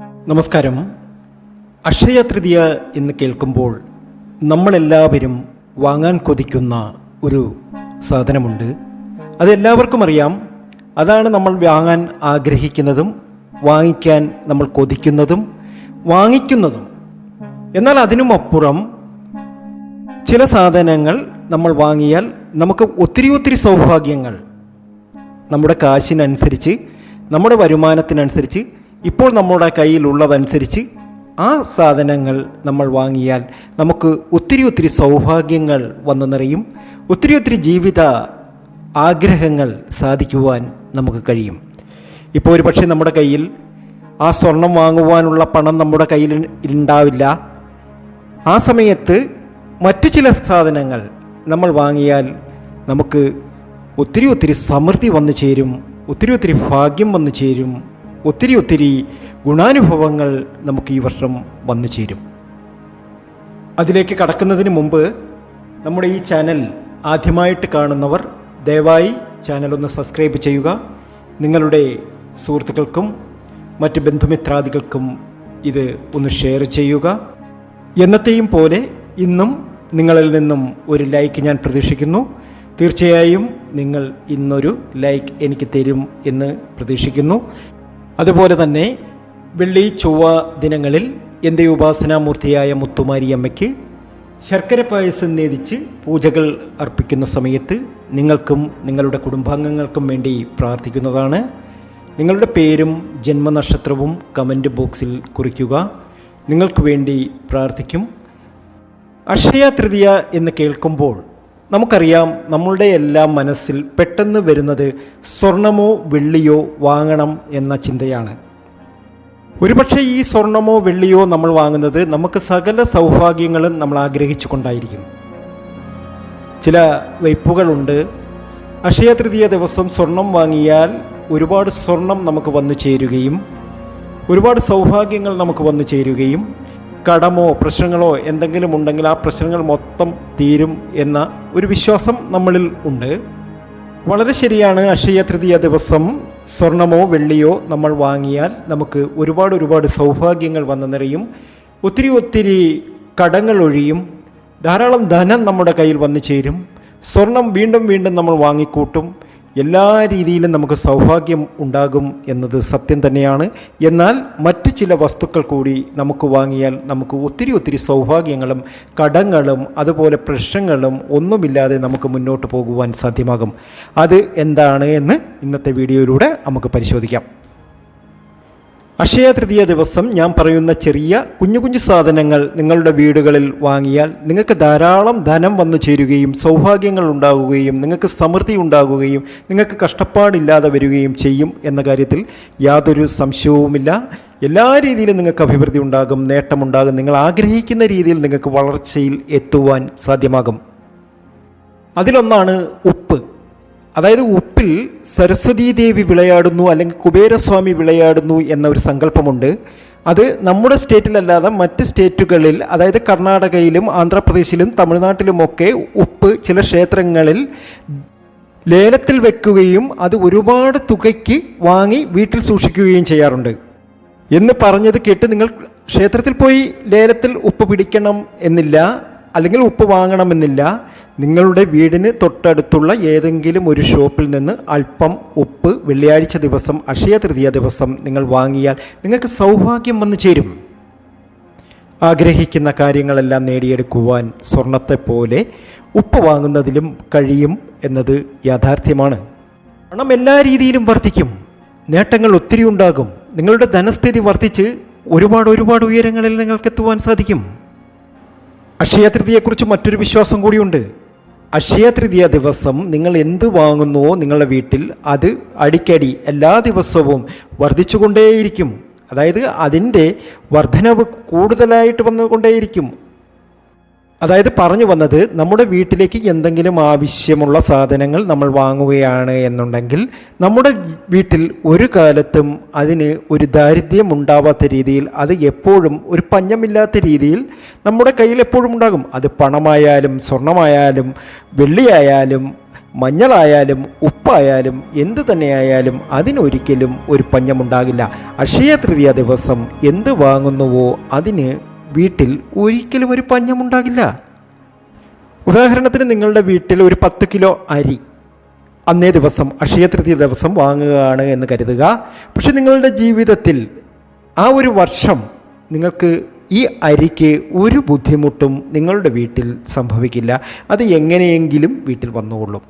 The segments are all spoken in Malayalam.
നമസ്കാരം. അക്ഷയ തൃതീയ എന്ന് കേൾക്കുമ്പോൾ നമ്മളെല്ലാവരും വാങ്ങാൻ കൊതിക്കുന്ന ഒരു സാധനമുണ്ട്. അതെല്ലാവർക്കും അറിയാം. അതാണ് നമ്മൾ വാങ്ങാൻ ആഗ്രഹിക്കുന്നതും വാങ്ങിക്കാൻ നമ്മൾ കൊതിക്കുന്നതും വാങ്ങിക്കുന്നതും. എന്നാൽ അതിനുമപ്പുറം ചില സാധനങ്ങൾ നമ്മൾ വാങ്ങിയാൽ നമുക്ക് ഒത്തിരി ഒത്തിരി സൗഭാഗ്യങ്ങൾ നമ്മുടെ കാശിനനുസരിച്ച് നമ്മുടെ വരുമാനത്തിനനുസരിച്ച് ഇപ്പോൾ നമ്മുടെ കയ്യിലുള്ളതനുസരിച്ച് ആ സാധനങ്ങൾ നമ്മൾ വാങ്ങിയാൽ നമുക്ക് ഒത്തിരി ഒത്തിരി സൗഭാഗ്യങ്ങൾ വന്നു നിറയും. ഒത്തിരി ഒത്തിരി ജീവിത ആഗ്രഹങ്ങൾ സാധിക്കുവാൻ നമുക്ക് കഴിയും. ഇപ്പോൾ ഒരു പക്ഷേ നമ്മുടെ കയ്യിൽ ആ സ്വർണം വാങ്ങുവാനുള്ള പണം നമ്മുടെ കയ്യിൽ ഉണ്ടാവില്ല ആ സമയത്ത് മറ്റു ചില സാധനങ്ങൾ നമ്മൾ വാങ്ങിയാൽ നമുക്ക് ഒത്തിരി ഒത്തിരി സമൃദ്ധി വന്നു ചേരും. ഒത്തിരി ഒത്തിരി ഭാഗ്യം വന്നു ചേരും. ഒത്തിരി ഒത്തിരി ഗുണാനുഭവങ്ങൾ നമുക്ക് ഈ വർഷം വന്നു ചേരും. അതിലേക്ക് കടക്കുന്നതിന് മുമ്പ് നമ്മുടെ ഈ ചാനൽ ആദ്യമായിട്ട് കാണുന്നവർ ദയവായി ചാനൽ ഒന്ന് സബ്സ്ക്രൈബ് ചെയ്യുക. നിങ്ങളുടെ സുഹൃത്തുക്കൾക്കും മറ്റ് ബന്ധുമിത്രാദികൾക്കും ഇത് ഒന്ന് ഷെയർ ചെയ്യുക. എന്നത്തെയും പോലെ ഇന്നും നിങ്ങളിൽ നിന്നും ഒരു ലൈക്ക് ഞാൻ പ്രതീക്ഷിക്കുന്നു. തീർച്ചയായും നിങ്ങൾ ഇന്നൊരു ലൈക്ക് എനിക്ക് തരും എന്ന് പ്രതീക്ഷിക്കുന്നു. അതുപോലെ തന്നെ വെള്ളി ചൊവ്വ ദിനങ്ങളിൽ എന്റെ ഉപാസനാമൂർത്തിയായ മുത്തുമാരിയമ്മയ്ക്ക് ശർക്കര പായസം നേദിച്ച് പൂജകൾ അർപ്പിക്കുന്ന സമയത്ത് നിങ്ങൾക്കും നിങ്ങളുടെ കുടുംബാംഗങ്ങൾക്കും വേണ്ടി പ്രാർത്ഥിക്കുന്നതാണ്. നിങ്ങളുടെ പേരും ജന്മനക്ഷത്രവും കമന്റ് ബോക്സിൽ കുറിക്കുക. നിങ്ങൾക്ക് വേണ്ടി പ്രാർത്ഥിക്കും. അക്ഷയ തൃതീയ എന്ന് കേൾക്കുമ്പോൾ നമുക്കറിയാം നമ്മളുടെ എല്ലാം മനസ്സിൽ പെട്ടെന്ന് വരുന്നത് സ്വർണമോ വെള്ളിയോ വാങ്ങണം എന്ന ചിന്തയാണ്. ഒരുപക്ഷെ ഈ സ്വർണമോ വെള്ളിയോ നമ്മൾ വാങ്ങുന്നത് നമുക്ക് സകല സൗഭാഗ്യങ്ങളും നമ്മൾ ആഗ്രഹിച്ചു കൊണ്ടായിരിക്കും ചില വയ്പ്പുകളുണ്ട് അക്ഷയ തൃതീയ ദിവസം സ്വർണം വാങ്ങിയാൽ ഒരുപാട് സ്വർണം നമുക്ക് വന്നു ചേരുകയും ഒരുപാട് സൗഭാഗ്യങ്ങൾ നമുക്ക് വന്നു ചേരുകയും കടമോ പ്രശ്നങ്ങളോ എന്തെങ്കിലും ഉണ്ടെങ്കിൽ ആ പ്രശ്നങ്ങൾ മൊത്തം തീരും എന്ന ഒരു വിശ്വാസം നമ്മളിൽ ഉണ്ട്. വളരെ ശരിയാണ് അക്ഷയ തൃതീയ ദിവസം. സ്വർണമോ വെള്ളിയോ നമ്മൾ വാങ്ങിയാൽ നമുക്ക് ഒരുപാട് ഒരുപാട് സൗഭാഗ്യങ്ങൾ വന്നു നിറയും. ഒത്തിരി ഒത്തിരി കടങ്ങൾ ഒഴിയും. ധാരാളം ധനം നമ്മുടെ കയ്യിൽ വന്നു ചേരും. സ്വർണം വീണ്ടും വീണ്ടും നമ്മൾ വാങ്ങിക്കൂട്ടും. എല്ലാ രീതിയിലും നമുക്ക് സൗഭാഗ്യം ഉണ്ടാകും എന്നത് സത്യം തന്നെയാണ്. എന്നാൽ മറ്റു ചില വസ്തുക്കൾ കൂടി നമുക്ക് വാങ്ങിയാൽ നമുക്ക് ഒത്തിരി ഒത്തിരി സൗഭാഗ്യങ്ങളും കടങ്ങളും അതുപോലെ പ്രശ്നങ്ങളും ഒന്നുമില്ലാതെ നമുക്ക് മുന്നോട്ട് പോകുവാൻ സാധ്യമാകും. അത് എന്താണ് എന്ന് ഇന്നത്തെ വീഡിയോയിലൂടെ നമുക്ക് പരിശോധിക്കാം. അക്ഷയ തൃതീയ ദിവസം ഞാൻ പറയുന്ന ചെറിയ കുഞ്ഞു കുഞ്ഞു സാധനങ്ങൾ നിങ്ങളുടെ വീടുകളിൽ വാങ്ങിയാൽ നിങ്ങൾക്ക് ധാരാളം ധനം വന്നു ചേരുകയും സൗഭാഗ്യങ്ങൾ ഉണ്ടാകുകയും നിങ്ങൾക്ക് സമൃദ്ധി ഉണ്ടാകുകയും നിങ്ങൾക്ക് കഷ്ടപ്പാടില്ലാതെ വരികയും ചെയ്യും എന്ന കാര്യത്തിൽ യാതൊരു സംശയവുമില്ല. എല്ലാ രീതിയിലും നിങ്ങൾക്ക് അഭിവൃദ്ധി ഉണ്ടാകും നേട്ടമുണ്ടാകും. നിങ്ങൾ ആഗ്രഹിക്കുന്ന രീതിയിൽ നിങ്ങൾക്ക് വളർച്ചയിൽ എത്തുവാൻ സാധ്യമാകും. അതിലൊന്നാണ് ഉപ്പ്. അതായത് ഉപ്പിൽ സരസ്വതീ ദേവി വിളയാടുന്നു അല്ലെങ്കിൽ കുബേരസ്വാമി വിളയാടുന്നു എന്ന ഒരു സങ്കല്പമുണ്ട്. അത് നമ്മുടെ സ്റ്റേറ്റിലല്ലാതെ മറ്റ് സ്റ്റേറ്റുകളിൽ അതായത് കർണാടകയിലും ആന്ധ്രാപ്രദേശിലും തമിഴ്നാട്ടിലുമൊക്കെ ഉപ്പ് ചില ക്ഷേത്രങ്ങളിൽ ലേലത്തിൽ വെക്കുകയും അത് ഒരുപാട് തുകയ്ക്ക് വാങ്ങി വീട്ടിൽ സൂക്ഷിക്കുകയും ചെയ്യാറുണ്ട്. എന്ന് പറഞ്ഞത് കേട്ട് നിങ്ങൾ ക്ഷേത്രത്തിൽ പോയി ലേലത്തിൽ ഉപ്പ് പിടിക്കണം എന്നില്ല അല്ലെങ്കിൽ ഉപ്പ് വാങ്ങണമെന്നില്ല നിങ്ങളുടെ വീടിന് തൊട്ടടുത്തുള്ള ഏതെങ്കിലും ഒരു ഷോപ്പിൽ നിന്ന് അല്പം ഉപ്പ് വെള്ളിയാഴ്ച ദിവസം അക്ഷയ തൃതീയ ദിവസം നിങ്ങൾ വാങ്ങിയാൽ നിങ്ങൾക്ക് സൗഭാഗ്യം വന്നു ചേരും. ആഗ്രഹിക്കുന്ന കാര്യങ്ങളെല്ലാം നേടിയെടുക്കുവാൻ സ്വർണത്തെ പോലെ ഉപ്പ് വാങ്ങുന്നതിലും കഴിയും എന്നത് യാഥാർത്ഥ്യമാണ്. പണം എല്ലാ രീതിയിലും വർദ്ധിക്കും. നേട്ടങ്ങൾ ഒത്തിരി ഉണ്ടാകും. നിങ്ങളുടെ ധനസ്ഥിതി വർദ്ധിച്ച് ഒരുപാട് ഒരുപാട് ഉയരങ്ങളിൽ നിങ്ങൾക്ക് എത്തുവാൻ സാധിക്കും. അക്ഷയ തൃതിയെക്കുറിച്ച് മറ്റൊരു വിശ്വാസം കൂടിയുണ്ട്. അക്ഷയ തൃതീയ ദിവസം നിങ്ങൾ എന്ത് വാങ്ങുന്നുവോ നിങ്ങളുടെ വീട്ടിൽ അത് അടിക്കടി എല്ലാ ദിവസവും വർദ്ധിച്ചുകൊണ്ടേയിരിക്കും. അതായത് അതിന്റെ വർധനവ് കൂടുതലായിട്ട് വന്നുകൊണ്ടേയിരിക്കും. അതായത് പറഞ്ഞു വന്നത് നമ്മുടെ വീട്ടിലേക്ക് എന്തെങ്കിലും ആവശ്യമുള്ള സാധനങ്ങൾ നമ്മൾ വാങ്ങുകയാണ് എന്നുണ്ടെങ്കിൽ നമ്മുടെ വീട്ടിൽ ഒരു കാലത്തും അതിന് ഒരു ദാരിദ്ര്യം ഉണ്ടാവാത്ത രീതിയിൽ അത് എപ്പോഴും ഒരു പഞ്ഞമില്ലാത്ത രീതിയിൽ നമ്മുടെ കയ്യിൽ എപ്പോഴും ഉണ്ടാകും. അത് പണമായാലും സ്വർണമായാലും വെള്ളിയായാലും മഞ്ഞളായാലും ഉപ്പായാലും എന്ത് തന്നെയായാലും അതിനൊരിക്കലും ഒരു പഞ്ഞമുണ്ടാകില്ല. അക്ഷയ തൃതീയ ദിവസം എന്ത് വാങ്ങുന്നുവോ അതിന് വീട്ടിൽ ഒരിക്കലും ഒരു പഞ്ഞമുണ്ടാകില്ല. ഉദാഹരണത്തിന് നിങ്ങളുടെ വീട്ടിൽ ഒരു പത്ത് കിലോ അരി അന്നേ ദിവസം അക്ഷയ തൃതീയ ദിവസം വാങ്ങുകയാണ് എന്ന് കരുതുക. പക്ഷെ നിങ്ങളുടെ ജീവിതത്തിൽ ആ ഒരു വർഷം നിങ്ങൾക്ക് ഈ അരിക്ക് ഒരു ബുദ്ധിമുട്ടും നിങ്ങളുടെ വീട്ടിൽ സംഭവിക്കില്ല. അത് എങ്ങനെയെങ്കിലും വീട്ടിൽ വന്നുകൊള്ളും.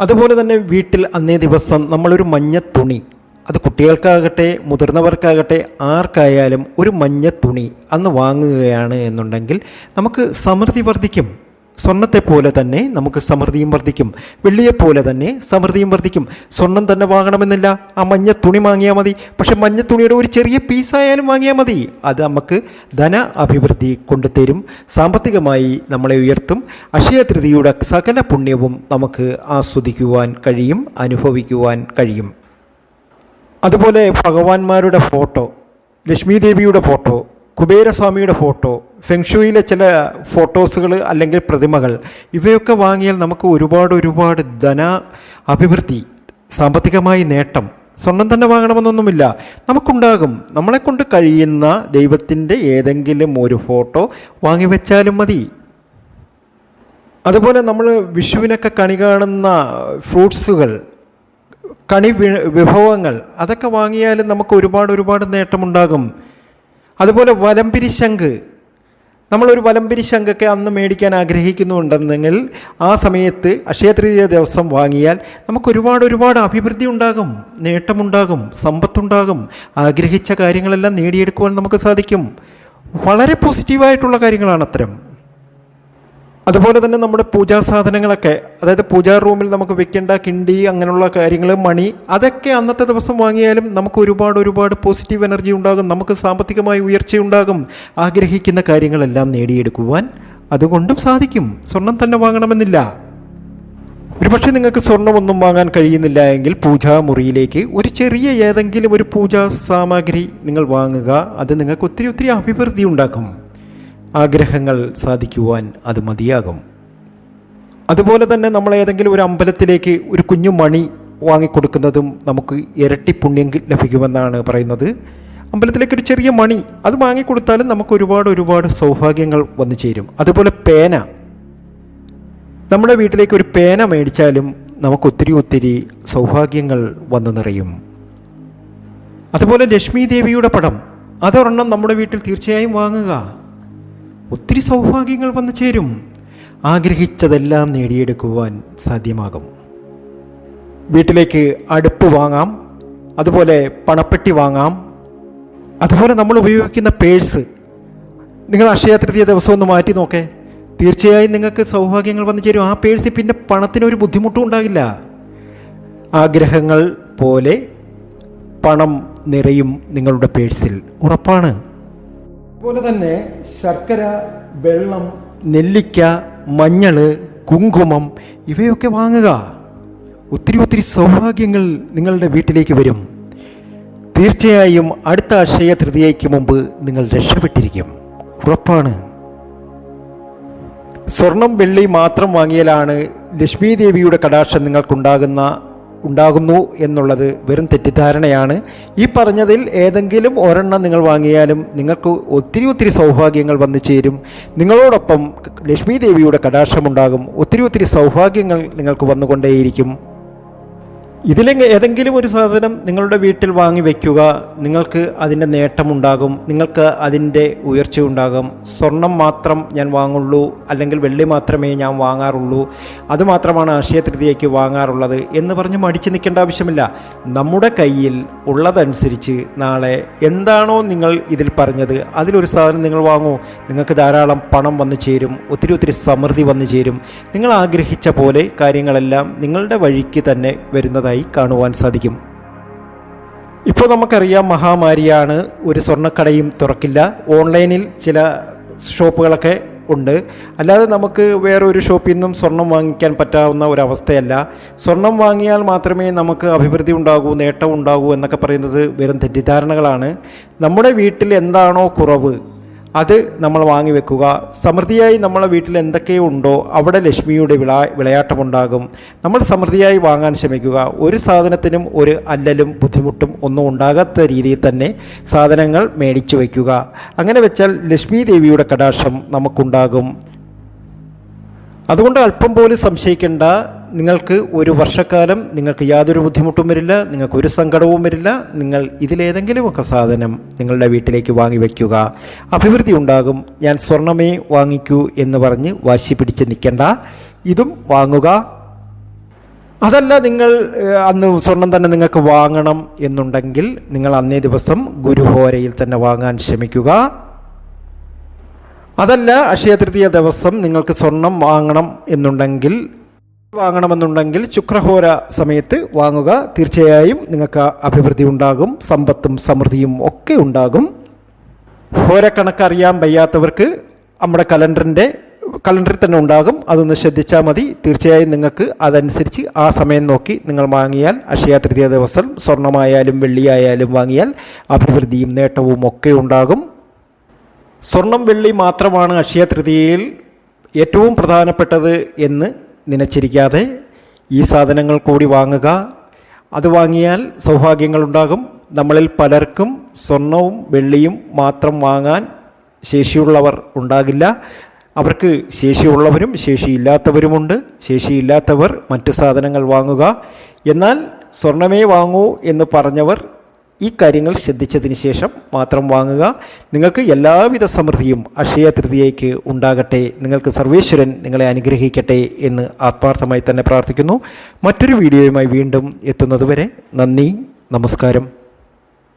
അതുപോലെ തന്നെ വീട്ടിൽ അന്നേ ദിവസം നമ്മളൊരു മഞ്ഞ തുണി അത് കുട്ടികൾക്കാകട്ടെ മുതിർന്നവർക്കാകട്ടെ ആർക്കായാലും ഒരു മഞ്ഞ തുണി അന്ന് വാങ്ങുകയാണ് എന്നുണ്ടെങ്കിൽ നമുക്ക് സമൃദ്ധി വർദ്ധിക്കും. സ്വർണത്തെ പോലെ തന്നെ നമുക്ക് സമൃദ്ധിയും വർദ്ധിക്കും. വെള്ളിയെപ്പോലെ തന്നെ സമൃദ്ധിയും വർദ്ധിക്കും. സ്വർണം തന്നെ വാങ്ങണമെന്നില്ല. ആ മഞ്ഞ തുണി വാങ്ങിയാൽ മതി. പക്ഷേ മഞ്ഞ തുണിയുടെ ഒരു ചെറിയ പീസായാലും വാങ്ങിയാൽ മതി. അത് നമുക്ക് ധന അഭിവൃദ്ധി കൊണ്ടുതരും സാമ്പത്തികമായി നമ്മളെ ഉയർത്തും. അക്ഷയതൃതിയുടെ സകല പുണ്യവും നമുക്ക് ആസ്വദിക്കുവാൻ കഴിയും അനുഭവിക്കുവാൻ കഴിയും. അതുപോലെ ഭഗവാന്മാരുടെ ഫോട്ടോ ലക്ഷ്മി ദേവിയുടെ ഫോട്ടോ കുബേരസ്വാമിയുടെ ഫോട്ടോ ഫെങ്ഷുയിലെ ചില ഫോട്ടോസുകൾ അല്ലെങ്കിൽ പ്രതിമകൾ ഇവയൊക്കെ വാങ്ങിയാൽ നമുക്ക് ഒരുപാട് ഒരുപാട് ധന അഭിവൃദ്ധി സാമ്പത്തികമായി നേട്ടം സ്വർണം തന്നെ വാങ്ങണമെന്നൊന്നുമില്ല. നമുക്കുണ്ടാകും. നമ്മളെക്കൊണ്ട് കഴിയുന്ന ദൈവത്തിന്റെ ഏതെങ്കിലും ഒരു ഫോട്ടോ വാങ്ങിവെച്ചാലും മതി. അതുപോലെ നമ്മൾ വിഷുവിനൊക്കെ കണി കാണുന്ന ഫ്രൂട്ട്സുകൾ കണി വിഭവങ്ങൾ അതൊക്കെ വാങ്ങിയാലും നമുക്ക് ഒരുപാട് ഒരുപാട് നേട്ടമുണ്ടാകും. അതുപോലെ വലംപിരി ശംഖ്. നമ്മളൊരു വലംപിരി ശംഖൊക്കെ അന്ന് മേടിക്കാൻ ആഗ്രഹിക്കുന്നുണ്ടെന്നെങ്കിൽ ആ സമയത്ത് അക്ഷയതൃതീയ ദിവസം വാങ്ങിയാൽ നമുക്ക് ഒരുപാട് ഒരുപാട് അഭിവൃദ്ധി ഉണ്ടാകും നേട്ടമുണ്ടാകും സമ്പത്തുണ്ടാകും. ആഗ്രഹിച്ച കാര്യങ്ങളെല്ലാം നേടിയെടുക്കുവാൻ നമുക്ക് സാധിക്കും. വളരെ പോസിറ്റീവായിട്ടുള്ള കാര്യങ്ങളാണ് അത്തരം അതുപോലെ തന്നെ നമ്മുടെ പൂജാ സാധനങ്ങളൊക്കെ അതായത് പൂജാ റൂമിൽ നമുക്ക് വെക്കേണ്ട കിണ്ടി അങ്ങനെയുള്ള കാര്യങ്ങൾ മണി അതൊക്കെ അന്നത്തെ ദിവസം വാങ്ങിയാലും നമുക്ക് ഒരുപാട് ഒരുപാട് പോസിറ്റീവ് എനർജി ഉണ്ടാകും നമുക്ക് സാമ്പത്തികമായി ഉയർച്ചയുണ്ടാകും. ആഗ്രഹിക്കുന്ന കാര്യങ്ങളെല്ലാം നേടിയെടുക്കുവാൻ അതുകൊണ്ടും സാധിക്കും. സ്വർണം തന്നെ വാങ്ങണമെന്നില്ല. ഒരുപക്ഷെ നിങ്ങൾക്ക് സ്വർണമൊന്നും വാങ്ങാൻ കഴിയുന്നില്ല എങ്കിൽ പൂജാമുറിയിലേക്ക് ഒരു ചെറിയ ഏതെങ്കിലും ഒരു പൂജാ സാമഗ്രി നിങ്ങൾ വാങ്ങുക അത് നിങ്ങൾക്ക് ഒത്തിരി ഒത്തിരി അഭിവൃദ്ധി ഉണ്ടാക്കും. ആഗ്രഹങ്ങൾ സാധിക്കുവാൻ അത് മതിയാകും. അതുപോലെ തന്നെ നമ്മൾ ഏതെങ്കിലും ഒരു അമ്പലത്തിലേക്ക് ഒരു കുഞ്ഞു മണി വാങ്ങിക്കൊടുക്കുന്നതും നമുക്ക് ഇരട്ടി പുണ്യം ലഭിക്കുമെന്നാണ് പറയുന്നത്. അമ്പലത്തിലേക്ക് ഒരു ചെറിയ മണി അത് വാങ്ങിക്കൊടുത്താലും നമുക്ക് ഒരുപാട് ഒരുപാട് സൗഭാഗ്യങ്ങൾ വന്നു ചേരും. അതുപോലെ പേന. നമ്മുടെ വീട്ടിലേക്ക് ഒരു പേന മേടിച്ചാലും നമുക്ക് ഒത്തിരി ഒത്തിരി സൗഭാഗ്യങ്ങൾ വന്നു നിറയും. അതുപോലെ ലക്ഷ്മി ദേവിയുടെ പടം. അതൊരെണ്ണം നമ്മുടെ വീട്ടിൽ തീർച്ചയായും വാങ്ങുക. ഒത്തിരി സൗഭാഗ്യങ്ങൾ വന്നു ചേരും. ആഗ്രഹിച്ചതെല്ലാം നേടിയെടുക്കുവാൻ സാധ്യമാകും. വീട്ടിലേക്ക് അടുപ്പ് വാങ്ങാം. അതുപോലെ പണപ്പെട്ടി വാങ്ങാം. അതുപോലെ നമ്മൾ ഉപയോഗിക്കുന്ന പേഴ്സ്. നിങ്ങൾ അക്ഷയ തൃതീയ ദിവസം ഒന്ന് മാറ്റി നോക്കേ. തീർച്ചയായും നിങ്ങൾക്ക് സൗഭാഗ്യങ്ങൾ വന്നു ചേരും. ആ പേഴ്സിൽ പിന്നെ പണത്തിനൊരു ബുദ്ധിമുട്ടും ഉണ്ടാകില്ല. ആഗ്രഹങ്ങൾ പോലെ പണം നിറയും നിങ്ങളുടെ പേഴ്സിൽ. ഉറപ്പാണ്. അതുപോലെ തന്നെ ശർക്കര വെള്ളം നെല്ലിക്ക മഞ്ഞൾ കുങ്കുമം ഇവയൊക്കെ വാങ്ങുക. ഒത്തിരി ഒത്തിരി സൗഭാഗ്യങ്ങൾ നിങ്ങളുടെ വീട്ടിലേക്ക് വരും. തീർച്ചയായും അടുത്ത അക്ഷയ തൃതീയയ്ക്ക് മുമ്പ് നിങ്ങൾ രക്ഷപ്പെട്ടിരിക്കും. ഉറപ്പാണ്. സ്വർണം വെള്ളി മാത്രം വാങ്ങിയാലാണ് ലക്ഷ്മി ദേവിയുടെ കടാക്ഷം നിങ്ങൾക്കുണ്ടാകുന്ന ഉണ്ടാകുന്നു എന്നുള്ളത് വെറും തെറ്റിദ്ധാരണയാണ്. ഈ പറഞ്ഞതിൽ ഏതെങ്കിലും ഒരെണ്ണം നിങ്ങൾ വാങ്ങിയാലും നിങ്ങൾക്ക് ഒത്തിരി ഒത്തിരി സൗഭാഗ്യങ്ങൾ വന്നു ചേരും. നിങ്ങളോടൊപ്പം ലക്ഷ്മി ദേവിയുടെ കടാക്ഷമുണ്ടാകും ഒത്തിരി ഒത്തിരി സൗഭാഗ്യങ്ങൾ നിങ്ങൾക്ക് വന്നുകൊണ്ടേയിരിക്കും. ഇതിലെ ഏതെങ്കിലും ഒരു സാധനം നിങ്ങളുടെ വീട്ടിൽ വാങ്ങി വയ്ക്കുക നിങ്ങൾക്ക് അതിന്റെ നേട്ടമുണ്ടാകും നിങ്ങൾക്ക് അതിന്റെ ഉയർച്ച ഉണ്ടാകും. സ്വർണം മാത്രം ഞാൻ വാങ്ങുള്ളൂ അല്ലെങ്കിൽ വെള്ളി മാത്രമേ ഞാൻ വാങ്ങാറുള്ളൂ അതുമാത്രമാണ് അക്ഷയ തൃതീയയ്ക്ക് വാങ്ങാറുള്ളത് എന്ന് പറഞ്ഞ് മടിച്ചു നിൽക്കേണ്ട ആവശ്യമില്ല. നമ്മുടെ കയ്യിൽ ഉള്ളതനുസരിച്ച് നാളെ എന്താണോ നിങ്ങൾ ഇതിൽ പറഞ്ഞത് അതിലൊരു സാധനം നിങ്ങൾ വാങ്ങൂ. നിങ്ങൾക്ക് ധാരാളം പണം വന്നു ചേരും ഒത്തിരി ഒത്തിരി സമൃദ്ധി വന്നു ചേരും. നിങ്ങൾ ആഗ്രഹിച്ച പോലെ കാര്യങ്ങളെല്ലാം നിങ്ങളുടെ വഴിക്ക് തന്നെ വരുന്നതായി കാണുവാൻ സാധിക്കും. ഇപ്പോൾ നമുക്കറിയാം മഹാമാരിയാണ് ഒരു സ്വർണക്കടയും തുറക്കില്ല. ഓൺലൈനിൽ ചില ഷോപ്പുകളൊക്കെ ഉണ്ട്. അല്ലാതെ നമുക്ക് വേറെ ഒരു ഷോപ്പിൽ നിന്നും സ്വർണം വാങ്ങിക്കാൻ പറ്റാവുന്ന ഒരവസ്ഥയല്ല. സ്വർണം വാങ്ങിയാൽ മാത്രമേ നമുക്ക് അഭിവൃദ്ധി ഉണ്ടാകൂ നേട്ടം ഉണ്ടാകൂ എന്നൊക്കെ പറയുന്നത് വെറും തെറ്റിദ്ധാരണകളാണ്. നമ്മുടെ വീട്ടിൽ എന്താണോ കുറവ് അത് നമ്മൾ വാങ്ങി വെക്കുക. സമൃദ്ധിയായി നമ്മളെ വീട്ടിൽ എന്തൊക്കെ ഉണ്ടോ അവിടെ ലക്ഷ്മിയുടെ വിള വിളയാട്ടമുണ്ടാകും. നമ്മൾ സമൃദ്ധിയായി വാങ്ങാൻ ശ്രമിക്കുക. ഒരു സാധനത്തിനും ഒരു അല്ലലും ബുദ്ധിമുട്ടും ഒന്നും ഉണ്ടാകാത്ത രീതിയിൽ തന്നെ സാധനങ്ങൾ മേടിച്ചു വയ്ക്കുക. അങ്ങനെ വെച്ചാൽ ലക്ഷ്മി ദേവിയുടെ കടാക്ഷം നമുക്കുണ്ടാകും. അതുകൊണ്ട് അല്പം പോലും സംശയിക്കേണ്ട നിങ്ങൾക്ക് ഒരു വർഷക്കാലം നിങ്ങൾക്ക് യാതൊരു ബുദ്ധിമുട്ടും വരില്ല നിങ്ങൾക്ക് ഒരു സങ്കടവും വരില്ല നിങ്ങൾ ഇതിലേതെങ്കിലുമൊക്കെ സാധനം നിങ്ങളുടെ വീട്ടിലേക്ക് വാങ്ങി വയ്ക്കുക. അഭിവൃദ്ധി ഉണ്ടാകും. ഞാൻ സ്വർണമേ വാങ്ങിക്കൂ എന്ന് പറഞ്ഞ് വാശി പിടിച്ച് നിൽക്കേണ്ട. ഇതും വാങ്ങുക. അതല്ല നിങ്ങൾ അന്ന് സ്വർണം തന്നെ നിങ്ങൾക്ക് വാങ്ങണം എന്നുണ്ടെങ്കിൽ നിങ്ങൾ അന്നേ ദിവസം ഗുരുഹോരയിൽ തന്നെ വാങ്ങാൻ ശ്രമിക്കുക. അതല്ല അക്ഷയ തൃതീയ ദിവസം നിങ്ങൾക്ക് സ്വർണം വാങ്ങണം എന്നുണ്ടെങ്കിൽ വാങ്ങണമെന്നുണ്ടെങ്കിൽ ശുക്രഹോര സമയത്ത് വാങ്ങുക. തീർച്ചയായും നിങ്ങൾക്ക് അഭിവൃദ്ധി ഉണ്ടാകും. സമ്പത്തും സമൃദ്ധിയും ഒക്കെ ഉണ്ടാകും. ഹോരക്കണക്ക് അറിയാൻ വയ്യാത്തവർക്ക് നമ്മുടെ കലണ്ടറിന്റെ കലണ്ടറിൽ തന്നെ ഉണ്ടാകും. അതൊന്ന് ശ്രദ്ധിച്ചാൽ മതി. തീർച്ചയായും നിങ്ങൾക്ക് അതനുസരിച്ച് ആ സമയം നോക്കി നിങ്ങൾ വാങ്ങിയാൽ അക്ഷയ തൃതീയ ദിവസം സ്വർണമായാലും വെള്ളിയായാലും വാങ്ങിയാൽ അഭിവൃദ്ധിയും നേട്ടവും ഒക്കെ ഉണ്ടാകും. സ്വർണം വെള്ളി മാത്രമാണ് അക്ഷയ തൃതീയയിൽ ഏറ്റവും പ്രധാനപ്പെട്ടത് എന്ന് നനച്ചിരിക്കാതെ ഈ സാധനങ്ങൾ കൂടി വാങ്ങുക. അത് വാങ്ങിയാൽ സൗഭാഗ്യങ്ങളുണ്ടാകും. നമ്മളിൽ പലർക്കും സ്വർണവും വെള്ളിയും മാത്രം വാങ്ങാൻ ശേഷിയുള്ളവർ ഉണ്ടാകില്ല. അവർക്ക് ശേഷിയുള്ളവരും ശേഷിയില്ലാത്തവരുമുണ്ട്. ശേഷിയില്ലാത്തവർ മറ്റ് സാധനങ്ങൾ വാങ്ങുക. എന്നാൽ സ്വർണമേ വാങ്ങൂ എന്ന് പറഞ്ഞവർ ഈ കാര്യങ്ങൾ ശ്രദ്ധിച്ചതിന് ശേഷം മാത്രം വാങ്ങുക. നിങ്ങൾക്ക് എല്ലാവിധ സമൃദ്ധിയും അക്ഷയ തൃതിയയ്ക്ക് ഉണ്ടാകട്ടെ. നിങ്ങൾക്ക് സർവേശ്വരൻ നിങ്ങളെ അനുഗ്രഹിക്കട്ടെ എന്ന് ആത്മാർത്ഥമായി തന്നെ പ്രാർത്ഥിക്കുന്നു. മറ്റൊരു വീഡിയോയുമായി വീണ്ടും എത്തുന്നതുവരെ നന്ദി നമസ്കാരം.